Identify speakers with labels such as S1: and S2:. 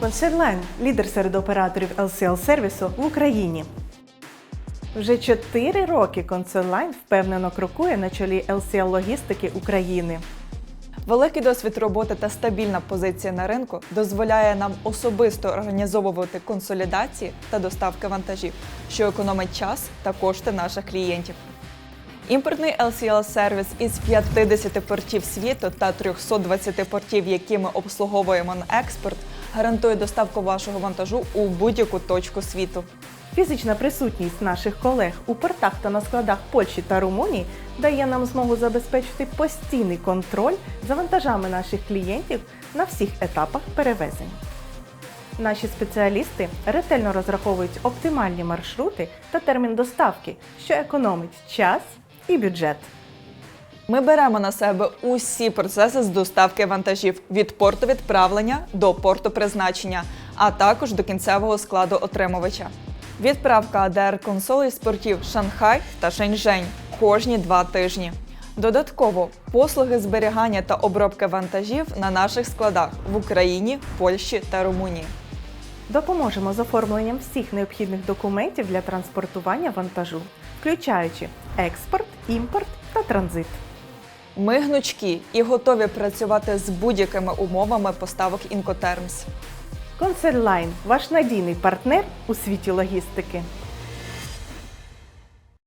S1: Консернлайн – лідер серед операторів LCL сервісу в Україні. Вже 4 роки Консернлайн впевнено крокує на чолі LCL логістики України.
S2: Великий досвід роботи та стабільна позиція на ринку дозволяє нам особисто організовувати консолідації та доставки вантажів, що економить час та кошти наших клієнтів. Імпортний LCL сервіс із 50 портів світу та 320 портів, які ми обслуговуємо на експорт, гарантує доставку вашого вантажу у будь-яку точку світу.
S1: Фізична присутність наших колег у портах та на складах Польщі та Румунії дає нам змогу забезпечити постійний контроль за вантажами наших клієнтів на всіх етапах перевезень. Наші спеціалісти ретельно розраховують оптимальні маршрути та термін доставки, що економить час і бюджет.
S2: Ми беремо на себе усі процеси з доставки вантажів від порту відправлення до порту призначення, а також до кінцевого складу отримувача. Відправка АДР консолей з портів Шанхай та Шеньчжень кожні два тижні. Додатково послуги зберігання та обробки вантажів на наших складах в Україні, Польщі та Румунії.
S1: Допоможемо з оформленням всіх необхідних документів для транспортування вантажу, включаючи експорт, імпорт та транзит.
S2: Ми гнучкі і готові працювати з будь-якими умовами поставок Інкотермс.
S1: Консернлайн – ваш надійний партнер у світі логістики.